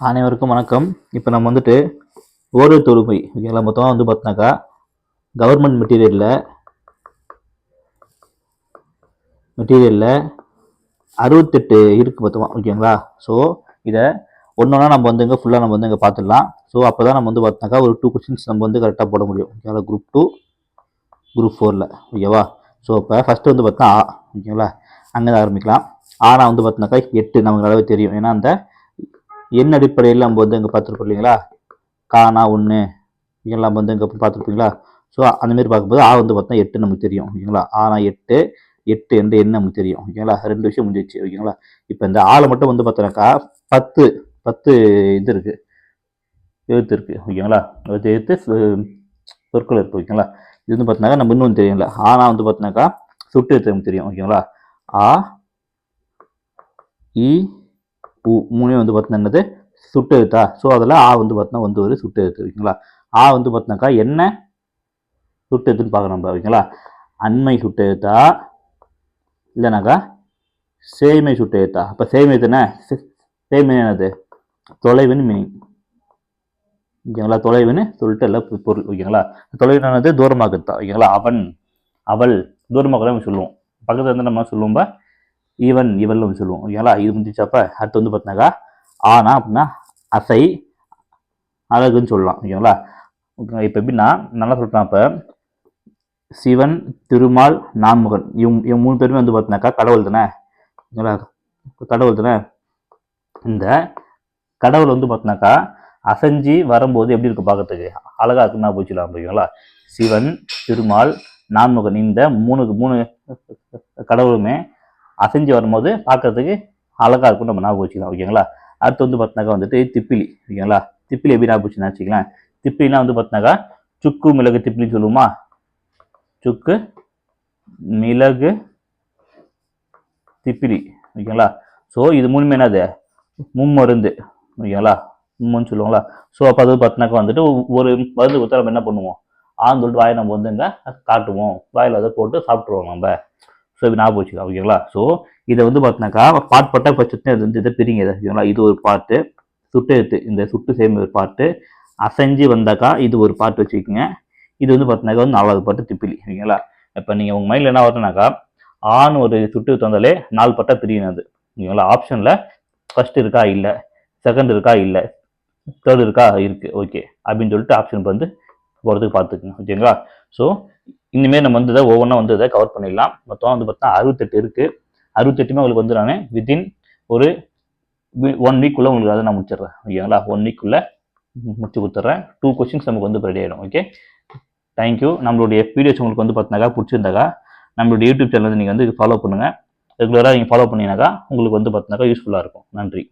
அனைவருக்கும் வணக்கம். இப்போ நம்ம வந்துட்டு ஓடு தொழுமை ஓகேங்களா? மொத்தமாக வந்து பார்த்தினாக்கா கவர்மெண்ட் மெட்டீரியலில் மெட்டீரியலில் அறுபத்தெட்டு இருக்குது மொத்தமாக ஓகேங்களா? ஸோ இதை ஒன்றா நம்ம வந்து இங்கே ஃபுல்லாக நம்ம வந்து இங்கே பார்த்துடலாம் ஸோ அப்போ தான் நம்ம வந்து பார்த்தினாக்கா ஒரு டூ கொஸ்டின்ஸ் நம்ம வந்து கரெக்டாக போட முடியும். ஓகேங்களா? குரூப் டூ குரூப் ஃபோரில் ஓகேவா? ஸோ இப்போ ஃபஸ்ட்டு வந்து பார்த்தா ஆ ஓகேங்களா? அங்கே தான் ஆரம்பிக்கலாம். ஆனால் வந்து பார்த்தினாக்கா எட்டு நமக்கு அளவு தெரியும். ஏன்னா அந்த என் அடிப்படையில் நம்ம வந்து இங்கே பார்த்துருப்போம் இல்லைங்களா? காணா ஒன்று இதெல்லாம் வந்து இங்கே பார்த்துருப்பீங்களா ஸோ அந்தமாரி பார்க்கும்போது ஆ வந்து பார்த்தா எட்டு நமக்கு தெரியும் ஓகேங்களா? ஆனா எட்டு எட்டு என்ற எண் நமக்கு தெரியும் ஓகேங்களா? ரெண்டு விஷயம் முடிஞ்சிச்சு ஓகேங்களா? இப்போ இந்த ஆளை மட்டும் வந்து பார்த்தோன்னாக்கா பத்து பத்து இது இருக்குது எழுத்து இருக்குது ஓகேங்களா? எழுத்து எழுத்து பொருட்கள் சொற்கள் இருக்குது ஓகேங்களா? இது வந்து பார்த்தோன்னாக்கா நம்ம இன்னும் தெரியும்ல ஆனா வந்து பார்த்தோன்னாக்கா சுட்டு எழுத்து நமக்கு தெரியும் ஓகேங்களா? ஆ இ டூ மூணையும் வந்து பார்த்தீங்கன்னா என்னது? சுட்டு எழுத்தா ஸோ அதில் ஆ வந்து பார்த்தீங்கன்னா வந்து ஒரு சுட்டு எழுத்து ஓகேங்களா ஆ வந்து பார்த்தினாக்கா என்ன சுட்டு எழுத்துன்னு பார்க்கணும் நம்ம ஓகேங்களா அண்மை சுட்டு எழுத்தா இல்லைனாக்கா சேமை சுட்டு எழுத்தா அப்போ சேமை என்ன சேமை என்னது? தொலைவுன்னு மீனிங். ஓகேங்களா தொலைவுன்னு சொல்லிட்டு எல்லாம் பொருள் ஓகேங்களா தொலைவுனானது தூரமாக தான் ஓகேங்களா அவன் அவள் தூரமாக சொல்லுவோம். பக்கத்தில் இருந்து நம்ம சொல்லுவோம்பா ஈவன் இவன் வந்து சொல்லுவோம். ஓகேங்களா இது முடிச்சப்ப அடுத்து வந்து பார்த்தினாக்கா ஆனா அப்படின்னா அசை அழகுன்னு சொல்லலாம். ஓகேங்களா ஓகே இப்போ எப்படின்னா நல்லா சொல்கிறேன் இப்போ சிவன் திருமால் நான்முகன். இவங்க இவங்க மூணு பேருமே வந்து பார்த்தினாக்கா கடவுள் தானே? ஓகேங்களா கடவுள் தானே? இந்த கடவுள் வந்து பார்த்தினாக்கா அசைஞ்சு வரும்போது எப்படி இருக்கு பார்க்கறதுக்கு அழகா இருக்குன்னா போச்சுலாம் ஓகேங்களா சிவன் திருமால் நான்முகன். இந்த மூணு மூணு கடவுளுமே அசைஞ்சு வரும்போது பார்க்குறதுக்கு அழகா இருக்கும். நம்ம ஞாபகம் வச்சுக்கலாம் ஓகேங்களா? அடுத்து வந்து பார்த்தினாக்கா வந்துட்டு திப்பிலி ஓகேங்களா? திப்பிலி எப்படி ஞாபகம் வச்சுன்னா வச்சுக்கலாம் திப்பிலாம் வந்து பார்த்தினாக்கா சுக்கு மிளகு திப்பிலின்னு சொல்லுவோமா? சுக்கு மிளகு திப்பிலி ஓகேங்களா? ஸோ இது மூணுமே என்னது? மும்மருந்து ஓகேங்களா? மும்முன்னு சொல்லுவாங்களா ஸோ அப்போ அது பார்த்தினாக்கா வந்துட்டு ஒரு மருந்து கொடுத்தா நம்ம என்ன பண்ணுவோம்? ஆன்னு சொல்லிட்டு வாயை நம்ம வந்துங்க காட்டுவோம். வாயில் அதை போட்டு சாப்பிட்ருவோம் நம்ம. ஸோ இது ஞாபகம் வச்சுக்கலாம் ஓகேங்களா? ஸோ இதை வந்து பார்த்தீங்கன்னாக்கா பாட் பட்டா பட்சத்தில் இது வந்து இதை பிரிங்க. ஓகேங்களா? இது ஒரு பார்ட்டு சுட்டு எடுத்து இந்த சுட்டு சேமி ஒரு பார்ட்டு அசைஞ்சு வந்தாக்கா இது ஒரு பார்ட் வச்சுக்கோங்க. இது வந்து பார்த்தீங்கன்னாக்கா வந்து நாலாவது பாட்டு திப்பிலி ஓகேங்களா? இப்போ நீங்கள் உங்கள் மைண்டில் என்ன வரணும்னாக்கா ஆண் ஒரு சுட்டு தந்தாலே நாலு பட்டா பிரியும் ஓகேங்களா? ஆப்ஷனில் ஃபர்ஸ்ட் இருக்கா? இல்லை. செகண்ட் இருக்கா? இல்லை. தேர்ட் இருக்கா? இருக்குது ஓகே அப்படின்னு சொல்லிட்டு ஆப்ஷன் வந்து போகிறதுக்கு பார்த்துக்குங்க ஓகேங்களா? ஸோ இனிமேல் நம்ம வந்து இதை ஒவ்வொன்றா வந்து இதை கவர் பண்ணிடலாம். மொத்தம் வந்து பார்த்தா அறுபத்தெட்டு இருக்குது அறுபத்தெட்டுமே உங்களுக்கு வந்து நான் வித்தின் ஒரு ஒன் வீக்குள்ளே உங்களுக்கு அதை நான் முடிச்சிடுறேன். ஓகேங்களா? ஒன் வீக்குள்ளே முடிச்சு கொடுத்துட்றேன். டூ கொஸ்டின்ஸ் நமக்கு வந்து ரெடி ஆகிடும் ஓகே தேங்க்யூ நம்மளுடைய வீடியோஸ் உங்களுக்கு வந்து பார்த்தினாக்கா பிடிச்சிருந்தாக்கா நம்மளுடைய யூடியூப் சேனல் வந்து நீங்கள் வந்து ஃபாலோ பண்ணுங்கள் ரெகுலராக நீங்கள் ஃபாலோ பண்ணீங்கன்னாக்கா உங்களுக்கு வந்து பார்த்தினாக்கா யூஸ்ஃபுல்லாக இருக்கும். நன்றி.